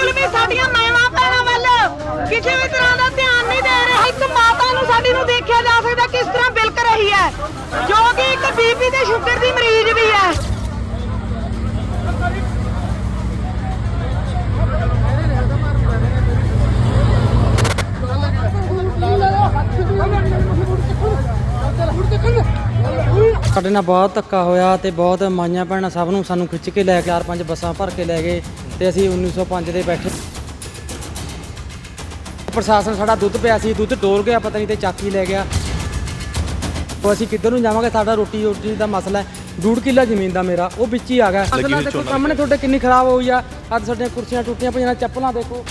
ਬਿਲਕੁਲ ਵੀ ਸਾਡੀਆਂ ਮਾਵਾਂ ਭੈਣਾਂ ਵੱਲ ਕਿਸੇ ਵੀ ਤਰ੍ਹਾਂ ਦਾ ਧਿਆਨ ਨਹੀਂ ਦੇ ਰਿਹਾ। ਇੱਕ ਮਾਤਾ ਨੂੰ ਸਾਡੀ ਨੂੰ ਦੇਖਿਆ ਜਾ ਸਕਦਾ ਕਿਸ ਤਰ੍ਹਾਂ ਬਿਲਕ ਰਹੀ ਹੈ, ਜੋ ਕਿ ਇੱਕ ਬੀਪੀ ਤੇ ਸ਼ੂਗਰ ਦੀ ਮਰੀਜ਼ ਵੀ ਹੈ। ਸਾਡੇ ਨਾਲ ਬਹੁਤ ਧੱਕਾ ਹੋਇਆ ਤੇ ਬਹੁਤ ਮਾਈਆਂ ਭੈਣਾਂ ਸਭ ਨੂੰ ਸਾਨੂੰ ਖਿੱਚ ਕੇ ਲੈ ਕੇ ਚਾਰ ਪੰਜ ਬੱਸਾਂ ਭਰ ਕੇ ਲੈ ਗਏ। ਤੇ ਅਸੀਂ 1905 ਦੇ ਬੈਠੇ। ਪ੍ਰਸ਼ਾਸਨ ਸਾਡਾ ਦੁੱਧ ਪਿਆ ਸੀ ਦੁੱਧ ਡੋਲ ਗਿਆ ਪਤਾ ਨਹੀਂ ਤੇ ਚਾਕੀ ਲੈ ਗਿਆ। ਉਹ ਅਸੀਂ ਕਿੱਧਰ ਨੂੰ ਜਾਵਾਂਗੇ? ਸਾਡਾ ਰੋਟੀ ਰੋਟੀ ਦਾ ਮਸਲਾ ਹੈ। ਡੂਢ ਕਿੱਲਾ ਜ਼ਮੀਨ ਦਾ ਮੇਰਾ ਉਹ ਵਿੱਚ ਹੀ ਆ ਗਿਆ। ਅਸਲਾਂ ਦੇਖੋ ਸਾਹਮਣੇ ਤੁਹਾਡੇ ਕਿੰਨੀ ਖਰਾਬ ਹੋਈ ਆ। ਅੱਜ ਸਾਡੀਆਂ ਕੁਰਸੀਆਂ ਟੁੱਟੀਆਂ ਪਈਆਂ ਚੱਪਲਾਂ ਦੇਖੋ।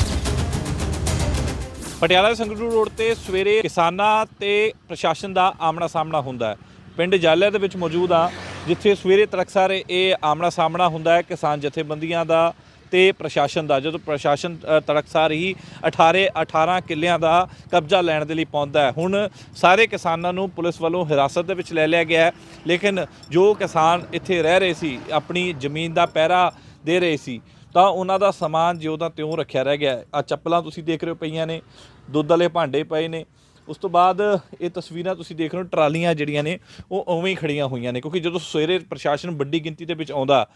ਪਟਿਆਲਾ ਦੇ ਸੰਗਰੂਰ ਰੋਡ ਤੇ ਸਵੇਰੇ ਕਿਸਾਨਾਂ ਤੇ ਪ੍ਰਸ਼ਾਸਨ ਦਾ ਆਮਣਾ ਸਾਹਮਣਾ ਹੁੰਦਾ ਹੈ। ਪਿੰਡ ਜਾਲਿਆ ਦੇ ਵਿੱਚ ਮੌਜੂਦ ਆ ਜਿੱਥੇ ਸਵੇਰੇ ਤੜਕਸਾਰ ਇਹ ਆਮਣਾ ਸਾਹਮਣਾ ਹੁੰਦਾ ਹੈ। ਕਿਸਾਨ ਜਥੇਬੰਦੀਆਂ ਦਾ ਤੇ ਪ੍ਰਸ਼ਾਸਨ ਦਾ ਜਦੋਂ ਪ੍ਰਸ਼ਾਸਨ ਅ, ਤੜਕਸਾਰ ਹੀ 18 18 ਕਿੱਲਿਆਂ ਦਾ ਕਬਜ਼ਾ ਲੈਣ ਦੇ ਲਈ ਪਹੁੰਚਦਾ ਹੈ। ਹੁਣ ਸਾਰੇ ਕਿਸਾਨਾਂ ਨੂੰ ਪੁਲਿਸ ਵੱਲੋਂ ਹਿਰਾਸਤ ਦੇ ਵਿੱਚ ਲੈ ਲਿਆ ਗਿਆ ਹੈ। ਲੇਕਿਨ ਜੋ ਕਿਸਾਨ ਇੱਥੇ ਰਹਿ ਰਹੇ ਸੀ ਆਪਣੀ ਜ਼ਮੀਨ ਦਾ ਪਹਿਰਾ ਦੇ ਰਹੇ ਸੀ ਤਾਂ ਉਹਨਾਂ ਦਾ ਸਮਾਨ ਜਿਉਂ ਦਾ ਤਿਉਂ ਰੱਖਿਆ ਰਹਿ ਗਿਆ ਆ ਚੱਪਲਾਂ ਤੁਸੀਂ ਦੇਖ ਰਹੇ ਹੋ ਪਈਆਂ ਨੇ ਦੁੱਧ ਵਾਲੇ ਭਾਂਡੇ ਪਏ ਨੇ ਉਸ ਤੋਂ ਬਾਅਦ ਇਹ ਤਸਵੀਰਾਂ ਤੁਸੀਂ ਦੇਖ ਰਹੇ ਹੋ, ਟਰਾਲੀਆਂ ਜਿਹੜੀਆਂ ਨੇ, ਉਹ ਉਵੇਂ ਹੀ ਖੜੀਆਂ ਹੋਈਆਂ ਨੇ। ਕਿਉਂਕਿ ਜਦੋਂ ਸਵੇਰੇ ਪ੍ਰਸ਼ਾਸਨ ਵੱਡੀ ਗਿਣਤੀ ਦੇ ਵਿੱਚ ਆਉਂਦਾ,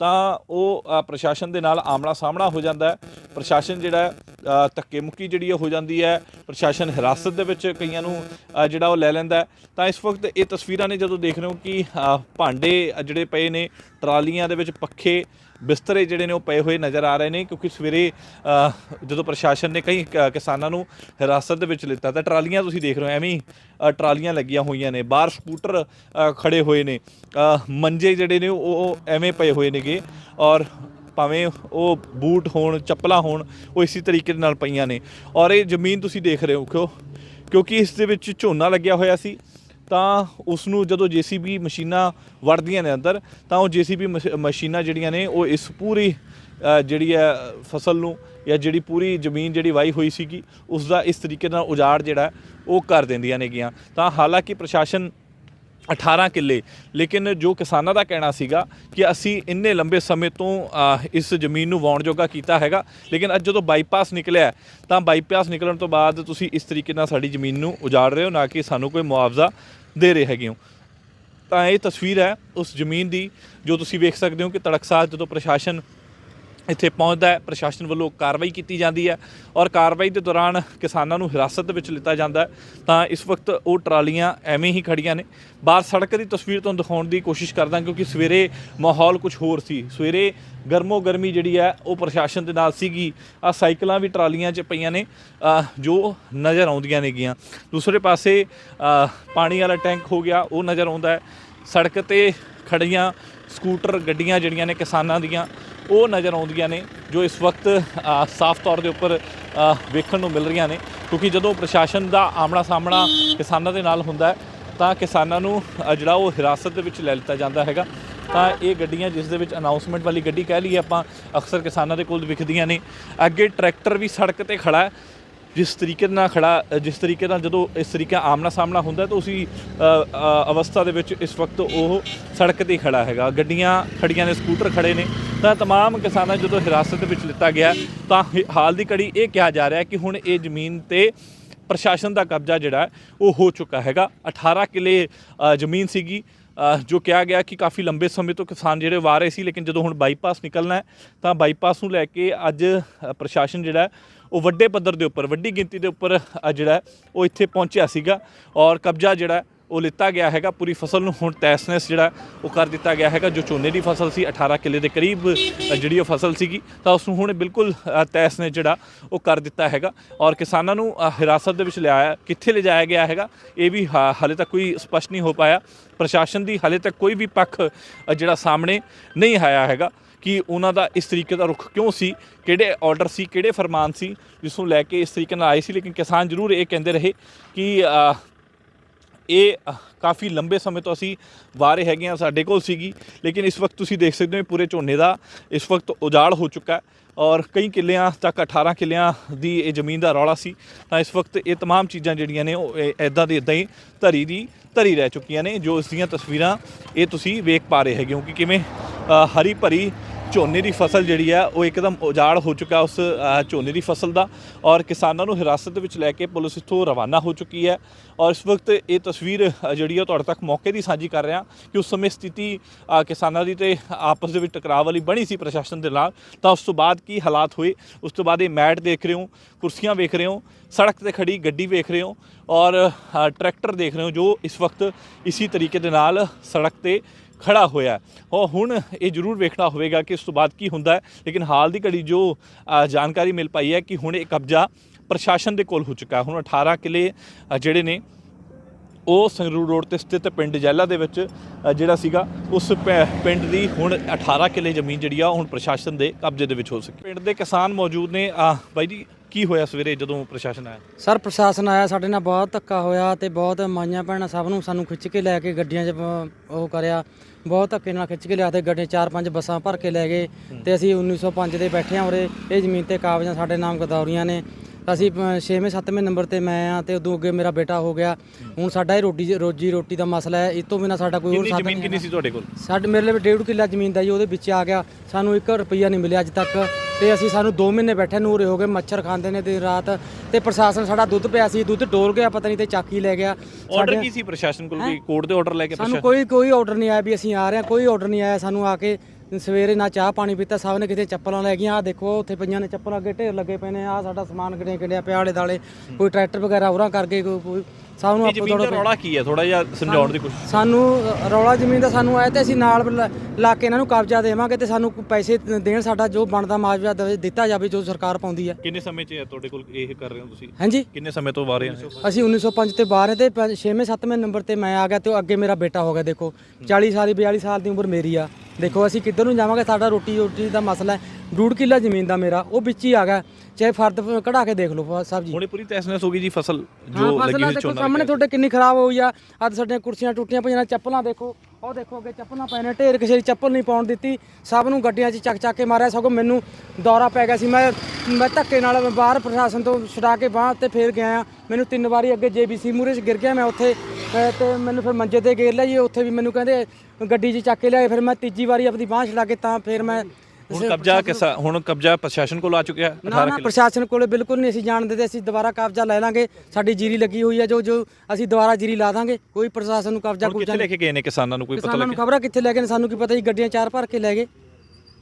ਤਾਂ ਉਹ ਪ੍ਰਸ਼ਾਸਨ ਦੇ ਨਾਲ ਆਮਣਾ ਸਾਹਮਣਾ ਹੋ ਜਾਂਦਾ ਪ੍ਰਸ਼ਾਸਨ ਜਿਹੜਾ ਧੱਕੇ ਮੁੱਕੀ ਜਿਹੜੀ ਉਹ ਹੋ ਜਾਂਦੀ ਹੈ। ਪ੍ਰਸ਼ਾਸਨ ਹਿਰਾਸਤ ਦੇ ਵਿੱਚ ਕਈਆਂ ਨੂੰ ਜਿਹੜਾ ਉਹ ਲੈ ਲੈਂਦਾ ਤਾਂ ਇਸ ਵਕਤ ਇਹ ਤਸਵੀਰਾਂ ਨੇ ਜਦੋਂ ਦੇਖ ਰਹੇ ਹੋ ਕਿ ਭਾਂਡੇ ਜਿਹੜੇ ਪਏ ਨੇ, ਟਰਾਲੀਆਂ ਦੇ ਵਿੱਚ ਪੱਖੇ ਬਿਸਤਰੇ ਜਿਹੜੇ ਨੇ ਉਹ ਪਏ ਹੋਏ ਨਜ਼ਰ ਆ ਰਹੇ ਨੇ ਕਿਉਂਕਿ ਸਵੇਰੇ ਜਦੋਂ ਪ੍ਰਸ਼ਾਸਨ ਨੇ ਕਈ ਕ- ਕਿਸਾਨਾਂ ਨੂੰ ਹਿਰਾਸਤ ਦੇ ਵਿੱਚ ਲਿੱਤਾ ਤਾਂ ਟਰਾਲੀਆਂ ਤੁਸੀਂ ਦੇਖ ਰਹੇ ਹੋ ਐਵੇਂ ਹੀ ਟਰਾਲੀਆਂ ਲੱਗੀਆਂ ਹੋਈਆਂ ਨੇ ਬਾਹਰ ਸਕੂਟਰ ਅ, ਖੜੇ ਹੋਏ ਨੇ ਮੰਜੇ ਜਿਹੜੇ ਨੇ ਉਹ ਐਵੇਂ ਪਏ ਹੋਏ ਨੇਗੇ ਔਰ ਭਾਵੇਂ ਉਹ ਬੂਟ ਹੋਣ ਚੱਪਲਾਂ ਹੋਣ ਉਹ ਇਸੇ ਤਰੀਕੇ ਨਾਲ ਪਈਆਂ ਨੇ ਔਰ ਇਹ ਜ਼ਮੀਨ ਤੁਸੀਂ ਦੇਖ ਰਹੇ ਹੋ ਕਿਉਂ? ਕਿਉਂਕਿ ਇਸ ਦੇ ਵਿੱਚ ਝੋਨਾ ਲੱਗਿਆ ਹੋਇਆ ਸੀ ਤਾਂ ਉਸ ਨੂੰ ਜਦੋਂ ਜੀਸੀਬੀ ਮਸ਼ੀਨਾਂ ਵੜਦੀਆਂ ਨੇ ਅੰਦਰ, ਤਾਂ ਉਹ ਜੀਸੀਬੀ ਮਸ਼ੀਨਾਂ ਜਿਹੜੀਆਂ ਨੇ, ਉਹ ਇਸ ਪੂਰੀ ਜਿਹੜੀ ਹੈ ਫਸਲ ਨੂੰ ਜਾਂ ਜਿਹੜੀ ਪੂਰੀ ਜ਼ਮੀਨ ਜਿਹੜੀ ਵਾਈ ਹੋਈ ਸੀਗੀ ਉਸ ਦਾ ਇਸ ਤਰੀਕੇ ਨਾਲ ਉਜਾੜ ਜਿਹੜਾ ਉਹ ਕਰ ਦਿੰਦੀਆਂ ਨੇਗੀਆਂ। ਤਾਂ ਹਾਲਾਂਕਿ ਪ੍ਰਸ਼ਾਸਨ 18 ਕਿੱਲੇ, ਲੇਕਿਨ ਜੋ ਕਿਸਾਨਾਂ ਦਾ ਕਹਿਣਾ ਸੀਗਾ ਕਿ ਅਸੀਂ ਇੰਨੇ ਲੰਬੇ ਸਮੇਂ ਤੋਂ ਇਸ ਜ਼ਮੀਨ ਨੂੰ ਵਾਉਣ ਜੋਗਾ ਕੀਤਾ ਹੈਗਾ, ਲੇਕਿਨ ਅੱਜ ਜਦੋਂ ਬਾਈਪਾਸ ਨਿਕਲਿਆ ਤਾਂ ਬਾਈਪਾਸ ਨਿਕਲਣ ਤੋਂ ਬਾਅਦ ਤੁਸੀਂ ਇਸ ਤਰੀਕੇ ਨਾਲ ਸਾਡੀ ਜ਼ਮੀਨ ਨੂੰ ਉਜਾੜ ਰਹੇ ਹੋ, ਨਾ ਕਿ ਸਾਨੂੰ ਕੋਈ ਮੁਆਵਜ਼ਾ ਦੇ ਰਹੇ ਹੈਗੇ ਹੋ। ਤਾਂ ਇਹ ਤਸਵੀਰ ਹੈ ਉਸ ਜ਼ਮੀਨ ਦੀ, ਜੋ ਤੁਸੀਂ ਵੇਖ ਸਕਦੇ ਹੋ ਕਿ ਤੜਕਸਾਰ ਜਦੋਂ ਪ੍ਰਸ਼ਾਸਨ ਇੱਥੇ ਪਹੁੰਚਦਾ ਹੈ। ਪ੍ਰਸ਼ਾਸਨ ਵੱਲੋਂ ਕਾਰਵਾਈ ਕੀਤੀ ਜਾਂਦੀ ਹੈ ਔਰ ਕਾਰਵਾਈ ਦੇ ਦੌਰਾਨ ਕਿਸਾਨਾਂ ਨੂੰ ਹਿਰਾਸਤ ਦੇ ਵਿੱਚ ਲਿੱਤਾ ਜਾਂਦਾ ਤਾਂ ਇਸ ਵਕਤ ਉਹ ਟਰਾਲੀਆਂ ਐਵੇਂ ਹੀ ਖੜੀਆਂ ਨੇ। ਬਾਹਰ ਸੜਕ ਦੀ ਤਸਵੀਰ ਤੁਹਾਨੂੰ ਦਿਖਾਉਣ ਦੀ ਕੋਸ਼ਿਸ਼ ਕਰਦਾ ਕਿਉਂਕਿ ਸਵੇਰੇ ਮਾਹੌਲ ਕੁਝ ਹੋਰ ਸੀ। ਸਵੇਰੇ ਗਰਮੋ ਗਰਮੀ ਜਿਹੜੀ ਹੈ, ਉਹ ਪ੍ਰਸ਼ਾਸਨ ਦੇ ਨਾਲ ਸੀਗੀ। ਆ ਸਾਈਕਲਾਂ ਵੀ ਟਰਾਲੀਆਂ 'ਚ ਪਈਆਂ ਨੇ ਜੋ ਨਜ਼ਰ ਆਉਂਦੀਆਂ ਨੇਗੀਆਂ। ਦੂਸਰੇ ਪਾਸੇ ਪਾਣੀ ਵਾਲਾ ਟੈਂਕ ਹੋ ਗਿਆ, ਉਹ ਨਜ਼ਰ ਆਉਂਦਾ ਹੈ। ਸੜਕ ਤੇ ਖੜੀਆਂ ਸਕੂਟਰ, ਗੱਡੀਆਂ ਜਿਹੜੀਆਂ ਨੇ ਕਿਸਾਨਾਂ ਦੀਆਂ ਉਹ ਨਜ਼ਰ ਆਉਂਦੀਆਂ ਨੇ, ਜੋ ਇਸ ਵਕਤ ਸਾਫ਼ ਤੌਰ ਦੇ ਉੱਪਰ ਵੇਖਣ ਨੂੰ ਮਿਲ ਰਹੀਆਂ ਨੇ। ਕਿਉਂਕਿ ਜਦੋਂ ਪ੍ਰਸ਼ਾਸਨ ਦਾ ਆਮਣਾ ਸਾਹਮਣਾ ਕਿਸਾਨਾਂ ਦੇ ਨਾਲ ਹੁੰਦਾ ਤਾਂ ਕਿਸਾਨਾਂ ਨੂੰ ਜਿਹੜਾ ਉਹ ਹਿਰਾਸਤ ਦੇ ਵਿੱਚ ਲੈ ਲਿੱਤਾ ਜਾਂਦਾ ਹੈਗਾ। ਤਾਂ ਇਹ ਗੱਡੀਆਂ ਜਿਸ ਦੇ ਵਿੱਚ ਅਨਾਉਂਸਮੈਂਟ ਵਾਲੀ ਗੱਡੀ ਕਹਿ ਲਈਏ ਆਪਾਂ, ਅਕਸਰ ਕਿਸਾਨਾਂ ਦੇ ਕੋਲ ਵਿਖਦੀਆਂ ਨੇ। ਅੱਗੇ ਟਰੈਕਟਰ ਵੀ ਸੜਕ ਤੇ ਖੜਾ ਹੈ। ਜਿਸ ਤਰੀਕੇ ਨਾਲ ਖੜਾ ਅ, ਜਿਸ ਤਰੀਕੇ ਨਾਲ ਜਦੋਂ ਇਸ ਤਰੀਕੇ ਆਮਨਾ ਸਾਹਮਣਾ ਹੁੰਦਾ ਹੈ ਤਾਂ ਉਸੀ ਅ, ਅ, ਅਵਸਥਾ ਦੇ ਵਿੱਚ ਇਸ ਵਕਤ ਉਹ ਸੜਕ ਤੇ ਹੀ ਖੜਾ ਹੈਗਾ ਗੱਡੀਆਂ ਖੜੀਆਂ ਨੇ ਸਕੂਟਰ ਖੜੇ ਨੇ ਤਾਂ तमाम ਕਿਸਾਨਾਂ ਨੂੰ ਜਦੋਂ ਹਿਰਾਸਤ ਦੇ ਵਿੱਚ ਲਿੱਤਾ ਗਿਆ ਤਾਂ ਹ- ਹਾਲ ਦੀ ਘੜੀ ਇਹ ਕਿਹਾ ਜਾ ਰਿਹਾ ਹੈ ਕਿ ਹੁਣ ਇਹ ਜ਼ਮੀਨ ਤੇ ਪ੍ਰਸ਼ਾਸਨ ਦਾ ਕਬਜ਼ਾ ਜਿਹੜਾ ਹੈ ਉਹ ਹੋ ਚੁੱਕਾ ਹੈਗਾ 18 ਕਿਲੇ ਅ, ਜ਼ਮੀਨ ਸੀਗੀ ਅ, ਜੋ ਕਿਹਾ ਗਿਆ ਕਿ ਕਾਫੀ ਲੰਬੇ ਸਮੇਂ ਤੋਂ ਕਿਸਾਨ ਜਿਹੜੇ ਵਾਹ ਰਹੇ ਸੀ, ਲੇਕਿਨ ਜਦੋਂ ਹੁਣ ਬਾਈਪਾਸ ਨਿਕਲਣਾ ਹੈ, ਤਾਂ ਬਾਈਪਾਸ ਨੂੰ ਲੈ ਕੇ ਅੱਜ ਪ੍ਰਸ਼ਾਸਨ ਜਿਹੜਾ ਉਹ ਵੱਡੇ ਪੱਧਰ ਦੇ ਉੱਪਰ, ਵੱਡੀ ਗਿਣਤੀ ਦੇ ਉੱਪਰ ਜਿਹੜਾ ਉਹ ਇੱਥੇ ਪਹੁੰਚਿਆ ਸੀਗਾ ਔਰ ਕਬਜ਼ਾ ਜਿਹੜਾ ਉਹ ਲਿੱਤਾ ਗਿਆ ਹੈਗਾ ਪੂਰੀ ਫਸਲ ਨੂੰ। ਹੁਣ ਤੈਸਨੈਸ ਜਿਹੜਾ ਉਹ ਕਰ ਦਿੱਤਾ ਗਿਆ ਹੈਗਾ ਜੋ ਝੋਨੇ ਦੀ ਫਸਲ ਸੀ 18 ਕਿੱਲੇ ਦੇ ਕਰੀਬ ਜਿਹੜੀ ਉਹ ਫਸਲ ਸੀਗੀ। ਤਾਂ ਉਸ ਨੂੰ ਹੁਣ ਬਿਲਕੁਲ ਅ, ਤੈਸਨੈਸ ਜਿਹੜਾ ਉਹ ਕਰ ਦਿੱਤਾ ਹੈਗਾ। ਔਰ ਕਿਸਾਨਾਂ ਨੂੰ ਹਿਰਾਸਤ ਦੇ ਵਿੱਚ ਲਿਆਇਆ ਕਿੱਥੇ ਲਿਜਾਇਆ ਗਿਆ ਹੈਗਾ ਇਹ ਵੀ ਹਾ- ਹਾਲੇ ਤੱਕ ਕੋਈ ਸਪਸ਼ਟ ਨਹੀਂ ਹੋ ਪਾਇਆ। ਪ੍ਰਸ਼ਾਸਨ ਦੀ ਹਾਲੇ ਤੱਕ ਕੋਈ ਵੀ ਪੱਖ ਜਿਹੜਾ ਸਾਹਮਣੇ ਨਹੀਂ ਆਇਆ ਹੈਗਾ ਕਿ ਉਹਨਾਂ ਦਾ ਇਸ ਤਰੀਕੇ ਦਾ ਰੁਖ ਕਿਉਂ ਸੀ ਕਿਹੜੇ ਆਰਡਰ ਸੀ ਕਿਹੜੇ ਫਰਮਾਨ ਸੀ ਜਿਸ ਨੂੰ ਲੈ ਕੇ ਇਸ ਤਰੀਕੇ ਨਾਲ ਆਏ ਸੀ। ਲੇਕਿਨ ਕਿਸਾਨ ਜ਼ਰੂਰ ਇਹ ਕਹਿੰਦੇ ਰਹੇ ਕਿ ਇਹ ਅ, ਕਾਫੀ ਲੰਬੇ ਸਮੇਂ ਤੋਂ ਅਸੀਂ ਵਾਰੇ ਹੈਗੇ ਆ ਸਾਡੇ ਕੋਲ ਸੀਗੀ ਲੇਕਿਨ ਇਸ ਵਕਤ ਤੁਸੀਂ ਦੇਖ ਸਕਦੇ ਹੋ ਪੂਰੇ ਝੋਨੇ ਦਾ ਇਸ ਵਕਤ ਉਜਾੜ ਹੋ ਚੁੱਕਾ ਹੈ ਔਰ ਕਈ ਕਿੱਲਿਆਂ ਤੱਕ 18 ਕਿੱਲਿਆਂ ਦੀ ਇਹ ਜ਼ਮੀਨ ਦਾ ਰੌਲਾ ਸੀ ਤਾਂ ਇਸ ਵਕਤ ਇਹ तमाम ਚੀਜ਼ਾਂ ਜਿਹੜੀਆਂ ਨੇ ਉਹ ਐਦਾਂ ਦੇ ਇਦਾਂ ਹੀ ਧਰੀ ਦੀ ਧਰੀ ਰਹਿ ਚੁੱਕੀਆਂ ਨੇ ਜੋ ਇਸ ਦੀਆਂ ਤਸਵੀਰਾਂ ਇਹ ਤੁਸੀਂ ਵੇਖ ਪਾ ਰਹੇ ਹੈਗੇ ਹੋ ਕਿ ਕਿਵੇਂ ਅ, ਹਰੀ ਭਰੀ ਝੋਨੇ ਦੀ ਫਸਲ ਜਿਹੜੀ ਹੈ ਉਹ ਇੱਕਦਮ ਉਜਾੜ ਹੋ ਚੁੱਕਾ ਉਸ ਝੋਨੇ ਦੀ ਫਸਲ ਦਾ ਔਰ ਕਿਸਾਨਾਂ ਨੂੰ ਹਿਰਾਸਤ ਵਿੱਚ ਲੈ ਕੇ ਪੁਲਿਸ ਇੱਥੋਂ ਰਵਾਨਾ ਹੋ ਚੁੱਕੀ ਹੈ ਔਰ ਇਸ ਵਕਤ ਇਹ ਤਸਵੀਰ ਜਿਹੜੀ ਆ ਤੁਹਾਡੇ ਤੱਕ ਮੌਕੇ ਦੀ ਸਾਂਝੀ ਕਰ ਰਿਹਾ ਕਿ ਉਸ ਸਮੇਂ ਸਥਿਤੀ ਕਿਸਾਨਾਂ ਦੀ ਤੇ ਆਪਸ ਦੇ ਵਿੱਚ ਟਕਰਾਅ ਵਾਲੀ ਬਣੀ ਸੀ ਪ੍ਰਸ਼ਾਸਨ ਦੇ ਨਾਲ, ਤਾਂ ਉਸ ਤੋਂ ਬਾਅਦ ਕੀ ਹਾਲਾਤ ਹੋਏ? ਉਸ ਤੋਂ ਬਾਅਦ ਇਹ ਮੈਟ ਦੇਖ ਰਹੇ ਹੋ, ਕੁਰਸੀਆਂ ਵੇਖ ਰਹੇ ਹੋ, ਸੜਕ ਤੇ ਖੜੀ ਗੱਡੀ ਵੇਖ ਰਹੇ ਹੋ ਔਰ ਟਰੈਕਟਰ ਦੇਖ ਰਹੇ ਹੋ ਜੋ ਇਸ ਵਕਤ ਇਸੀ ਤਰੀਕੇ ਦੇ ਨਾਲ ਸੜਕ ਤੇ ਖੜਾ ਹੋਇਆ ਹੈ। ਔਰ ਹੁਣ ਇਹ ਜ਼ਰੂਰ ਵੇਖਣਾ ਹੋਵੇਗਾ ਕਿ ਇਸ ਤੋਂ ਬਾਅਦ ਕੀ ਹੁੰਦਾ ਹੈ। ਲੇਕਿਨ ਹਾਲ ਦੀ ਘੜੀ ਜੋ ਜਾਣਕਾਰੀ ਮਿਲ ਪਾਈ ਹੈ ਕਿ ਹੁਣ ਇਹ ਕਬਜ਼ਾ ਪ੍ਰਸ਼ਾਸਨ ਦੇ ਕੋਲ ਹੋ ਚੁੱਕਾ ਹੁਣ 18 ਕਿਲੇ ਜਿਹੜੇ ਨੇ, ਉਹ ਸੰਗਰੂਰ ਰੋਡ ਤੇ ਸਥਿਤ ਪਿੰਡ ਜੈਲਾ ਦੇ ਵਿੱਚ ਜਿਹੜਾ ਸੀਗਾ, ਉਸ ਪਿੰਡ ਦੀ ਹੁਣ 18 ਕਿੱਲੇ ਜ਼ਮੀਨ ਜਿਹੜੀ ਆ, ਉਹ ਹੁਣ ਪ੍ਰਸ਼ਾਸਨ ਦੇ ਕਬਜ਼ੇ ਦੇ ਵਿੱਚ ਹੋ ਸਕੀ। ਪਿੰਡ ਦੇ ਕਿਸਾਨ ਮੌਜੂਦ ਨੇ ਬਾਈ ਜੀ ਕੀ ਹੋਇਆ ਸਵੇਰੇ ਜਦੋਂ ਪ੍ਰਸ਼ਾਸਨ ਆਇਆ? ਸਰ ਪ੍ਰਸ਼ਾਸਨ ਆਇਆ ਸਾਡੇ ਨਾਲ ਬਹੁਤ ਧੱਕਾ ਹੋਇਆ ਤੇ ਬਹੁਤ ਮਾਈਆਂ ਭੈਣਾਂ ਸਭ ਨੂੰ ਸਾਨੂੰ ਖਿੱਚ ਕੇ ਲੈ ਕੇ ਗੱਡੀਆਂ 'ਚ ਉਹ ਕਰਿਆ। ਬਹੁਤ ਧੱਕੇ ਨਾਲ ਖਿੱਚ ਕੇ ਲਿਆ ਤੇ ਗੱਡੀਆਂ ਚਾਰ ਪੰਜ ਬੱਸਾਂ ਭਰ ਕੇ ਲੈ ਗਏ ਤੇ ਅਸੀਂ 1905 ਦੇ ਬੈਠੇ ਹਾਂ ਉਰੇ। ਇਹ ਜ਼ਮੀਨ ਤੇ ਕਾਬਜ਼ਾਂ ਸਾਡੇ ਨਾਮ ਗਦੌਰੀਆਂ ਨੇ। ਅਸੀਂ 6ਵੇਂ 7ਵੇਂ ਨੰਬਰ ਤੇ ਮੈਂ ਆ ਤੇ ਉਦੋਂ ਅੱਗੇ ਮੇਰਾ ਬੇਟਾ ਹੋ ਗਿਆ। ਹੁਣ ਸਾਡਾ ਇਹ ਰੋਟੀ ਰੋਜੀ ਰੋਟੀ ਦਾ ਮਸਲਾ ਹੈ। ਇਸ ਤੋਂ ਬਿਨਾ ਸਾਡਾ ਕੋਈ ਹੋਰ ਕਿੰਨੀ ਸਾਧਨ ਜ਼ਮੀਨ ਨਹੀਂ ਕਿੰਨੀ। ਸੀ ਤੁਹਾਡੇ ਕੋਲ? ਸਾਡੇ ਮੇਰੇ ਲਈ ਡੇਢ ਕਿੱਲਾ ਜ਼ਮੀਨ ਦਾ ਜੀ ਉਹਦੇ ਵਿੱਚ ਆ ਗਿਆ। ਸਾਨੂੰ 1 ਰੁਪਈਆ ਨਹੀਂ ਮਿਲਿਆ ਅੱਜ ਤੱਕ। ਤੇ ਅਸੀਂ ਸਾਨੂੰ 2 ਮਹੀਨੇ ਬੈਠੇ ਨੂੰ ਉਰੇ ਹੋ ਗਏ ਮੱਛਰ ਖਾਂਦੇ ਨੇ ਦਿਨ ਰਾਤ ਤੇ ਪ੍ਰਸ਼ਾਸਨ ਸਾਡਾ ਦੁੱਧ ਪਿਆ ਸੀ ਦੁੱਧ ਡੋਲ ਗਿਆ ਪਤਾ ਨਹੀਂ ਤੇ ਚਾਕੀ ਲੈ ਗਿਆ। ਆਰਡਰ ਕੀ ਸੀ ਪ੍ਰਸ਼ਾਸਨ ਕੋਲ? ਕੋਈ ਕੋਰਟ ਦੇ ਆਰਡਰ ਲੈ ਕੇ ਸਾਨੂੰ ਕੋਈ ਕੋਈ ਆਰਡਰ ਨਹੀਂ ਆਇਆ ਵੀ ਅਸੀਂ ਆ ਰਹੇ ਹਾਂ ਕੋਈ ਆਰਡਰ ਨਹੀਂ ਆਇਆ ਸਾਨੂੰ ਆ ਕੇ ਸਵੇਰੇ ਨਾ ਚਾਹ ਪਾਣੀ ਪੀਤਾ ਸਭ ਨੇ ਕਿਤੇ ਚੱਪਲਾਂ ਲੈ ਗਈਆਂ। ਆ ਦੇਖੋ ਉੱਥੇ ਪਈਆਂ ਨੇ ਚੱਪਲਾਂ ਅੱਗੇ ਢੇਰ ਲੱਗੇ ਪਏ ਨੇ। ਆ ਸਾਡਾ ਸਮਾਨ ਕਿਹੜੇ ਕਿਹੜੇ ਪਿਆ ਆਲੇ ਦਾਲੇ ਕੋਈ ਟਰੈਕਟਰ ਵਗੈਰਾ ਉਰਾਂ ਕਰਕੇ ਕੋਈ ਸਭ ਨੂੰ ਆਪੋ ਥੋੜਾ ਰੌਲਾ ਕੀ ਹੈ? ਥੋੜਾ ਜਿਹਾ ਸਮਝਾਉਣ ਦੀ ਕੋਸ਼ਿਸ਼ ਸਾਨੂੰ ਰੌਲਾ ਜ਼ਮੀਨ ਦਾ ਸਾਨੂੰ ਆਇਆ ਤੇ ਅਸੀਂ ਨਾਲ ਲ- ਕੇ ਇਹਨਾਂ ਨੂੰ ਕਬਜ਼ਾ ਦੇਵਾਂਗੇ ਤੇ ਸਾਨੂੰ ਪੈਸੇ ਦੇਣ ਸਾਡਾ ਜੋ ਬਣਦਾ ਮੁਆਵਜ਼ਾ ਦੇਵੇ- ਦਿੱਤਾ ਜਾਵੇ ਜੋ ਸਰਕਾਰ ਪਾਉਂਦੀ ਹੈ। ਕਿੰਨੇ ਸਮੇਂ 'ਚ ਹੈ ਤੁਹਾਡੇ ਕੋਲ ਇਹ ਕਰ ਰਹੇ ਹੋ ਤੁਸੀਂ? ਹਾਂਜੀ। ਕਿੰਨੇ ਸਮੇਂ ਤੋਂ ਵਾਰੇ ਅਸੀਂ 1905 ਤੇ ਹਾਂ ਤੇ 6ਵੇਂ 7ਵੇਂ ਨੰਬਰ ਤੇ ਮੈਂ ਆ ਗਿਆ ਤੇ ਅੱਗੇ ਮੇਰਾ ਬੇਟਾ ਹੋ ਗਿਆ ਦੇਖੋ। 40 ਸਾਲ 42 ਸਾਲ ਦੀ ਉਮਰ ਮੇਰੀ ਆ। ਦੇਖੋ ਅਸੀਂ ਕਿੱਧਰ ਨੂੰ ਜਾਵਾਂਗੇ ਸਾਡਾ ਰੋਟੀ ਰੋਟੀ ਦਾ ਮਸਲਾ ਹੈ। ਡੂਢ ਕਿੱਲਾ ਜ਼ਮੀਨ ਦਾ ਮੇਰਾ ਉਹ ਵਿੱਚ ਹੀ ਆ ਗਿਆ। ਚਾਹੇ ਫਰਦ ਕਢਾ ਕੇ ਦੇਖ ਲਓ ਸਾਹਿਬ ਜੀ। ਹੁਣ ਪੂਰੀ ਤਹਿਸ ਹੋ ਗਈ ਜੀ ਫਸਲ ਜੋ ਲੱਗੀ ਹੋਈ ਦੇਖੋ ਝੋਨਾ ਸਾਹਮਣੇ ਤੁਹਾਡੇ ਕਿੰਨੀ ਖਰਾਬ ਹੋਈ ਆ। ਅੱਜ ਸਾਡੀਆਂ ਕੁਰਸੀਆਂ ਟੁੱਟੀਆਂ ਪਈਆਂ ਚੱਪਲਾਂ ਦੇਖੋ। ਉਹ ਦੇਖੋ ਅੱਗੇ ਚੱਪਲਾਂ ਨੇ ਢੇਰ ਕਿਸੇ ਦੀ ਚੱਪਲ ਨਹੀਂ ਪਾਉਣ ਦਿੱਤੀ। ਸਭ ਨੂੰ ਗੱਡੀਆਂ 'ਚ ਚੱਕ ਚੱਕ ਕੇ ਮਾਰਿਆ ਸਗੋਂ ਮੈਨੂੰ ਦੌਰਾ ਪੈ ਗਿਆ ਸੀ। ਮੈਂ ਮੈਂ ਧੱਕੇ ਨਾਲ ਬਾਹਰ ਪ੍ਰਸ਼ਾਸਨ ਤੋਂ ਛੁਡਾ ਕੇ ਬਾਹਰ ਤੇ ਫੇਰ ਗਿਆ ਆ। ਮੈਨੂੰ ਤਿੰਨ ਵਾਰੀ ਅੱਗੇ ਜੇਬੀਸੀ ਮੂਰੇ 'ਚ ਗਿਰ ਗਿਆ ਮੈਂ ਉੱਥੇ। ਤੇ ਮੈਨੂੰ ਫਿਰ ਮੰਜੇ ਤੇ ਗੇਰ ਲਿਆ ਜੀ ਉੱਥੇ ਵੀ ਮੈਨੂੰ ਕਹਿੰਦੇ ਗੱਡੀ 'ਚ ਚੱਕ ਕੇ ਲਿਆਏ। ਫਿਰ ਮੈਂ ਤੀਜੀ ਵਾਰੀ ਆਪਣੀ ਬਾਹ ਛੁਡਾ ਕੇ ਤਾਂ ਫਿਰ ਮੈਂ ਹੁਣ ਕਬਜ਼ਾ ਕਿਸਾ ਹੁਣ ਕਬਜ਼ਾ ਪ੍ਰਸ਼ਾਸਨ ਕੋਲ ਆ ਚੁੱਕਿਆ ਨਾ ਨਾ ਪ੍ਰਸ਼ਾਸਨ ਕੋਲੇ ਬਿਲਕੁਲ ਨਹੀਂ ਅਸੀਂ ਜਾਣ ਦਿੰਦੇ ਅਸੀਂ ਦੁਬਾਰਾ ਕਬਜ਼ਾ ਲੈ ਲਾਂਗੇ ਸਾਡੀ ਜੀਰੀ ਲੱਗੀ ਹੋਈ ਹੈ ਜੋ ਜੋ ਅਸੀਂ ਦੁਬਾਰਾ ਜੀਰੀ ਲਾ ਦਾਂਗੇ ਕੋਈ ਪ੍ਰਸ਼ਾਸਨ ਨੂੰ ਕਬਜ਼ਾ ਹੁਣ ਕਿੱਥੇ ਲੈ ਕੇ ਗਏ ਨੇ ਕਿਸਾਨਾਂ ਨੂੰ ਕੋਈ ਪਤਾ ਕਿਸਾਨਾਂ ਨੂੰ ਖਬਰਾਂ ਕਿੱਥੇ ਲੈ ਗਏ ਨੇ? ਸਾਨੂੰ ਕੀ ਪਤਾ ਜੀ ਗੱਡੀਆਂ ਚਾਰ ਭਰ ਕੇ ਲੈ ਗਏ।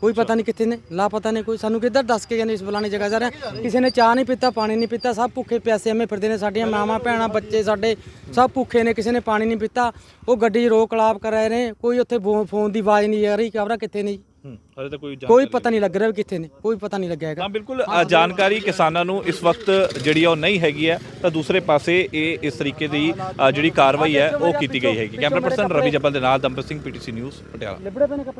ਕੋਈ ਪਤਾ ਨਹੀਂ ਕਿੱਥੇ ਨੇ ਲਾ ਪਤਾ ਨਹੀਂ ਕੋਈ ਸਾਨੂੰ ਕਿੱਧਰ ਦੱਸ ਕੇ ਗਏ ਨੇ ਇਸ ਫਲਾਣੀ ਜਗ੍ਹਾ ਜਾ ਰਹੇ। ਕਿਸੇ ਨੇ ਚਾਹ ਨਹੀਂ ਪੀਤਾ ਪਾਣੀ ਨਹੀਂ ਪੀਤਾ ਸਭ ਭੁੱਖੇ ਪਿਆਸੇ ਐਵੇਂ ਫਿਰਦੇ ਨੇ ਸਾਡੀਆਂ ਮਾਵਾਂ ਭੈਣਾਂ ਬੱਚੇ ਸਾਡੇ ਸਭ ਭੁੱਖੇ ਨੇ ਕਿਸੇ ਨੇ ਪਾਣੀ ਨਹੀਂ ਪੀਤਾ ਉਹ ਗੱਡੀ 'ਚ ਰੋਕ ਲਾਪ ਕਰ ਰਹੇ ਨੇ ਕੋਈ ਉੱਥੇ ਫੋ- ਫੋਨ ਦੀ ਆਵਾਜ਼ ਨਹੀਂ ਆ ਰਹੀ ਖਬਰਾਂ ਕਿੱਥੇ ਨੇ ਜੀ? ਹੂੰ। ਤਾਂ ਕੋਈ ਕੋਈ ਪਤਾ ਨਹੀਂ ਲੱਗ ਰਿਹਾ ਵੀ ਕਿੱਥੇ ਨੇ ਕੋਈ ਪਤਾ ਨਹੀਂ ਲੱਗਿਆ ਹੈਗਾ। ਤਾਂ ਬਿਲਕੁਲ ਅ, ਜਾਣਕਾਰੀ ਕਿਸਾਨਾਂ ਨੂੰ ਇਸ ਵਕਤ ਜਿਹੜੀ ਆ ਉਹ ਨਹੀਂ ਹੈਗੀ ਹੈ। ਤਾਂ ਦੂਸਰੇ ਪਾਸੇ ਇਹ ਇਸ ਤਰੀਕੇ ਦੀ ਅ, ਜਿਹੜੀ ਕਾਰਵਾਈ ਹੈ ਉਹ ਕੀਤੀ ਗਈ ਹੈਗੀ। ਕੈਮਰਾ ਪਰਸਨ ਰਵੀ ਜੱਬਲ ਦੇ ਨਾਲ ਦੰਪਤ ਸਿੰਘ ਪੀਟੀਸੀ ਨਿਊਜ਼ ਪਟਿਆਲਾ। ਲਿਬੜੇ ਪਏ ਨੇ ਕੱਪੜੇ?